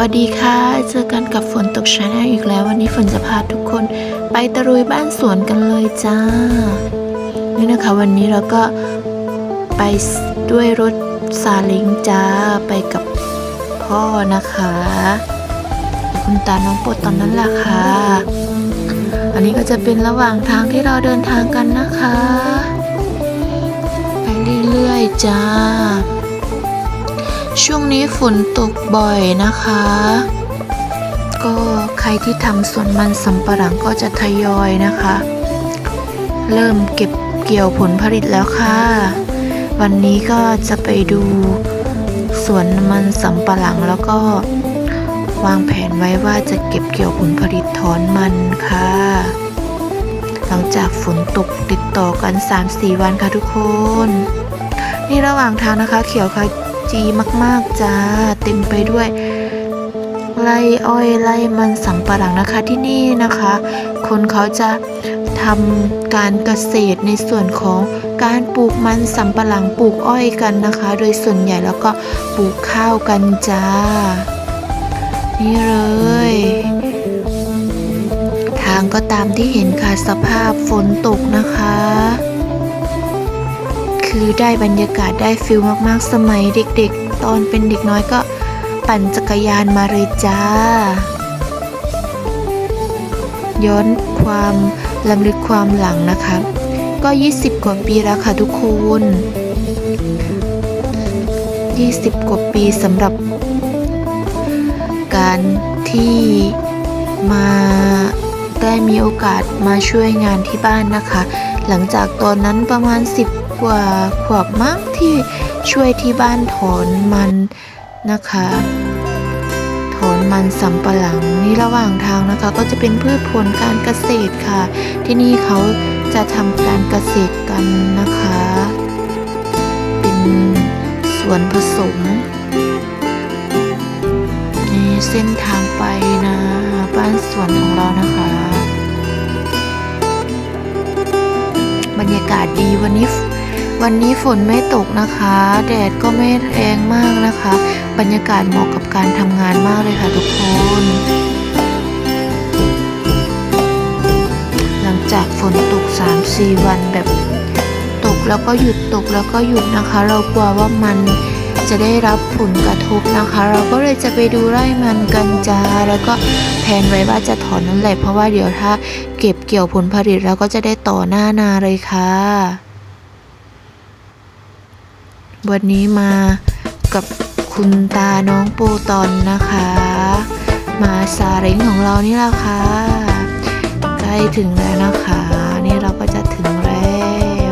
วัสดีค่ะ เจอกันกับฝนตกชาแนลอีกแล้ววันนี้ฝนจะพาทุกคนไปตะลุยบ้านสวนกันเลยจ้า นี่นะคะวันนี้เราก็ไปด้วยรถซาเล้งจ้าไปกับพ่อนะคะ คุณตาน้องโปรดตอนนั้นแหละค่ะ อันนี้ก็จะเป็นระหว่างทางที่เราเดินทางกันนะคะ ไปเรื่อยๆจ้า ช่วงนี้ฝนตกบ่อยนะคะ ก็ใครที่ทำสวนมันสำปะหลังก็จะทยอยนะคะ เริ่มเก็บเกี่ยวผลผลิตแล้วค่ะ วันนี้ก็จะไปดูสวนมันสำปะหลังแล้วก็วางแผนไว้ว่าจะเก็บเกี่ยวผลผลิตถอนมันค่ะ หลังจากฝนตกติดต่อกัน 3-4 วันค่ะทุกคน นี่ระหว่างทางนะคะเขียวข จีมากๆจ้าเต็มไปด้วยไร่อ้อยไร่มันสำปะหลังนะคะที่นี่นะคะ คนเขาจะทำการเกษตรในส่วนของการปลูกมันสำปะหลังปลูกอ้อยกันนะคะ โดยส่วนใหญ่แล้วก็ปลูกข้าวกันจ้า นี่เลย ทางก็ตามที่เห็นค่ะสภาพฝนตกนะคะ คือได้บรรยากาศได้ฟิลมากๆ สมัยเด็กๆ ตอนเป็นเด็กน้อยก็ปั่นจักรยานมาเลยจ้า ย้อนความลำลึกความหลังนะคะ ก็ 20 กว่าปีแล้วค่ะทุกคน 20 กว่าปีสำหรับการที่มาได้มีโอกาสมาช่วยงานที่บ้านนะคะ หลังจากตอนนั้นประมาณ 10 กว่าขวบมั้งที่ช่วยที่บ้านถอนมันนะคะ ถอนมันสำปะหลังนี่ระหว่างทางนะคะ ก็จะเป็นพืชผลการเกษตรค่ะ ที่นี่เขาจะทำการเกษตรกันนะคะ เป็นสวนผสมนี่เส้นทางไปนะบ้านสวนของเรานะคะบรรยากาศดีวันนี้ วันนี้ฝนไม่ตกนะคะ แดดก็ไม่แรงมากนะคะ บรรยากาศเหมาะกับการทำงานมากเลยค่ะทุกคน หลังจากฝนตก 3-4 วันแบบ ตกแล้วก็หยุดตกแล้วก็หยุดนะคะ เรากลัวว่ามันจะได้รับผลกระทบนะคะ เราก็เลยจะไปดูไร่มันกันจ้าแล้วก็แผนไว้ว่าจะถอนนั่นแหละเพราะว่าเดี๋ยวถ้าเก็บเกี่ยวผลผลิตแล้วก็จะได้ต่อหน้านาเลยค่ะ วันนี้มากับคุณตาน้องปูตอนนะคะ มาซาเร้งของเรานี่แหละค่ะใกล้ถึงแล้วนะคะ นี่เราก็จะถึงแล้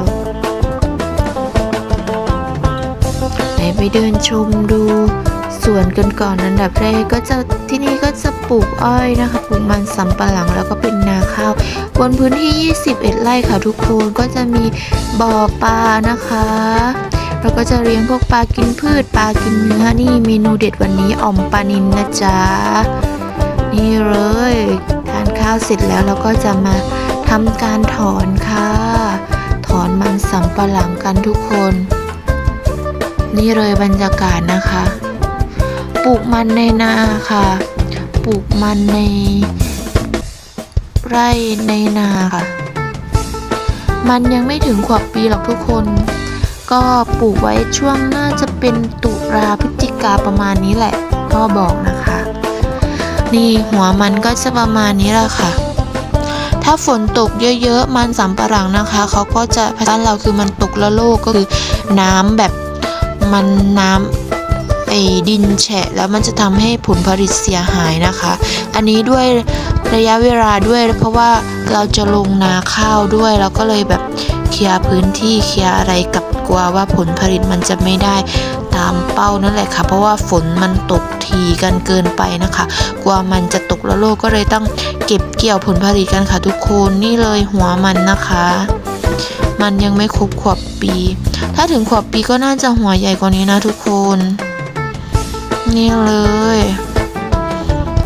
วไหนไปเดินชมดูสวนกันก่อนอันดับแรกก็จะที่นี่ก็จะปลูกอ้อยนะคะปลูกมันสำปะหลังแล้วก็เป็นนาข้าวบนพื้นที่ 21 ไร่ค่ะทุกคนก็จะมีบ่อปลานะคะ เราก็จะเลี้ยงพวกปลากินพืชปลากินเนื้อนี่เมนูเด็ดวันนี้อ่อมปลานินนะจ๊ะนี่เลยทานข้าวเสร็จแล้วเราก็จะมาทำการถอนค่ะ ถอนมันสำปะหลังกันทุกคน นี่เลยบรรยากาศนะคะ ปลูกมันในนาค่ะ ปลูกมันใน ไร่ในนาค่ะ มันยังไม่ถึงขวบปีหรอกทุกคน ก็ปลูกไว้ช่วงน่าจะเป็นตุลาพฤศจิกาประมาณนี้แหละพ่อบอกนะคะ นี่หัวมันก็จะประมาณนี้แหละค่ะ ถ้าฝนตกเยอะๆ มันสำปะหลังนะคะเขาก็จะบ้านเราคือมันตกละโลกก็คือน้ำแบบมันน้ำไอ้ดินแฉะแล้วมันจะทำให้ผลผลิตเสียหายนะคะ อันนี้ด้วยระยะเวลาด้วยเพราะว่าเราจะลงนาข้าวด้วยเราก็เลยแบบเคลียร์พื้นที่เคลียร์อะไรกับ ลัวว่าผลผลิตมันจะไม่ได้ตามเป้านั่นแหละค่ะ เพราะว่าฝนมันตกทีกันเกินไปนะคะ กลัวมันจะตกละโลกก็เลยต้องเก็บเกี่ยวผลผลิตกันค่ะ ทุกคนนี่เลยหัวมันนะคะ มันยังไม่ครบขวบปี ถ้าถึงขวบปีก็น่าจะหัวใหญ่กว่านี้นะทุกคน นี่เลย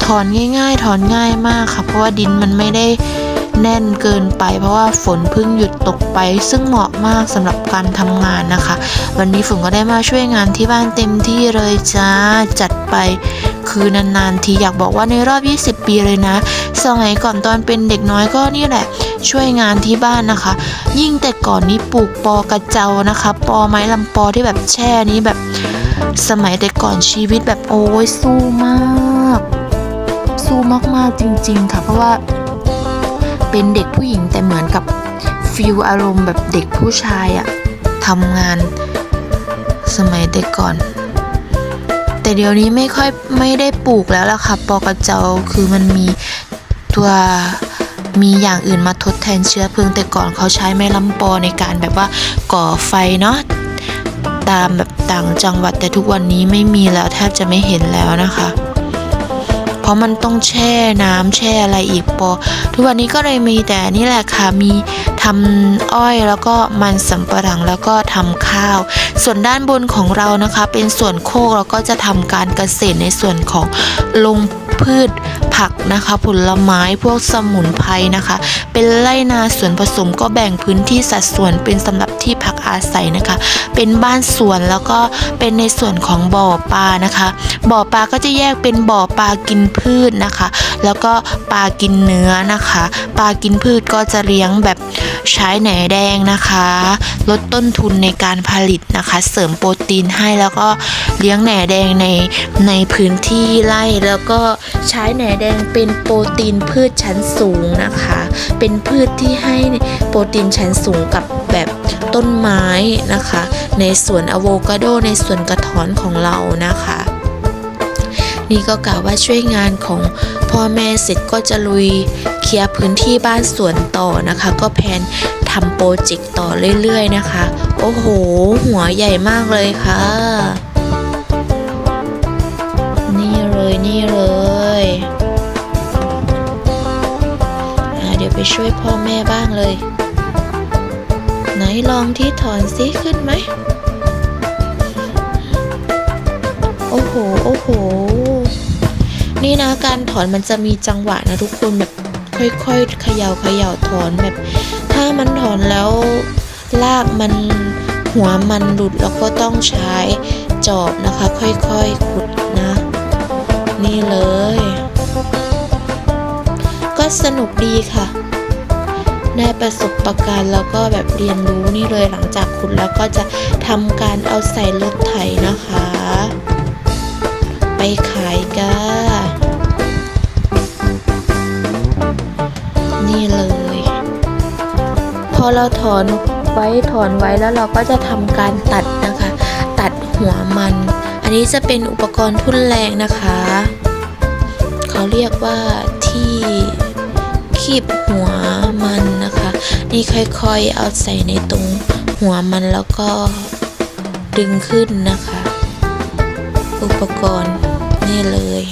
ถอนง่าย ๆ ถอนง่ายมากค่ะ เพราะว่าดินมันไม่ได้ แน่นเกินไป เพราะว่าฝนเพิ่งหยุดตกไป ซึ่งเหมาะมากสำหรับการทำงานนะคะ วันนี้ฝนก็ได้มาช่วยงานที่บ้านเต็มที่เลยจ้าจัดไปคือนานๆทีอยากบอกว่าในรอบ 20 ปีเลยนะ สมัยก่อนตอนเป็นเด็กน้อยก็นี่แหละ ช่วยงานที่บ้านนะคะ ยิ่งแต่ก่อนนี้ปลูกปอกระเจ้านะคะ ปอไม้ลำปอที่แบบแช่นี้แบบสมัยแต่ก่อนชีวิตแบบโอ้ยสู้มาก สู้มากๆจริง ๆ ค่ะเพราะว่า เป็นเด็กผู้หญิงแต่เหมือนกับฟิลอารมณ์แบบเด็กผู้ชายอะทำงานสมัยแต่ก่อน แต่เดี๋ยวนี้ไม่ค่อยไม่ได้ปลูกแล้วล่ะค่ะปอกระเจ้าคือมันมีตัวมีอย่างอื่นมาทดแทนเชื้อเพลิงแต่ก่อนเขาใช้ไม้ลำปอในการแบบว่าก่อไฟเนาะตามแบบต่างจังหวัดแต่ทุกวันนี้ไม่มีแล้วแทบจะไม่เห็นแล้วนะคะ เพราะมันต้องแช่น้ำแช่อะไรอีกปอทุกวันนี้ก็เลยมีแต่นี่แหละค่ะมีทำอ้อยแล้วก็มันสำปะหลังแล้วก็ทำข้าว ส่วนด้านบนของเรานะคะ เป็นส่วนโคกเราก็จะทำการเกษตรในส่วนของลงพืชผักนะคะ ผลไม้พวกสมุนไพรนะคะ เป็นไร่นาส่วนผสมก็แบ่งพื้นที่สัดส่วนเป็นสำหรับที่ พักอาศัยนะคะ เป็นบ้านสวนแล้วก็เป็นในส่วนของบ่อปลานะคะ บ่อปลาก็จะแยกเป็นบ่อปลากินพืชนะคะ แล้วก็ปลากินเนื้อนะคะ ปลากินพืชก็จะเลี้ยงแบบใช้แหนแดงนะคะ ลดต้นทุนในการผลิตนะคะ เสริมโปรตีนให้แล้วก็เลี้ยงแหนแดงในในพื้นที่ไร่แล้วก็ใช้แหนแดงเป็นโปรตีนพืชชั้นสูงนะคะ เป็นพืชที่ให้โปรตีนชั้นสูงกับแบบ ต้นไม้นะคะ ในสวนอะโวคาโดในสวนกระท้อนของเรานะคะ นี่ก็กล่าวว่าช่วยงานของพ่อแม่เสร็จก็จะลุยเคลียร์พื้นที่บ้านสวนต่อนะคะ ก็แพนทำโปรเจกต์ต่อเรื่อยๆนะคะ โอ้โห หัวใหญ่มากเลยค่ะ นี่เลยนี่เลยเดี๋ยวไปช่วยพ่อแม่บ้างเลย ไหนลองที่ถอนซิขึ้นไหม โอ้โห โอ้โห นี่นะการถอนมันจะมีจังหวะนะทุกคนแบบค่อยๆเขย่าเขย่าถอนแบบ ถ้ามันถอนแล้วลากมันหัวมันหลุดแล้วก็ต้องใช้จอบนะคะ ค่อยๆขุดนะ นี่เลย ก็สนุกดีค่ะ ได้ประสบประการ์แล้วก็แบบเรียนรู้นี่เลยหลังจากขุดแล้วก็จะทำการเอาใส่รถไถนะคะ ไปขายก้านี่เลย พอเราถอนไว้ถอนไว้แล้วเราก็จะทำการตัดนะคะ ตัดหัวมัน อันนี้จะเป็นอุปกรณ์ทุ่นแรงนะคะ เขาเรียกว่าที่คีบหัว นี่ค่อยๆ เอาใส่ในตรงหัวมันแล้วก็ดึงขึ้นนะคะ อุปกรณ์นี่เลย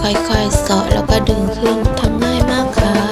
ค่อยๆ เสาะแล้วก็ดึงขึ้นทำง่ายมากค่ะ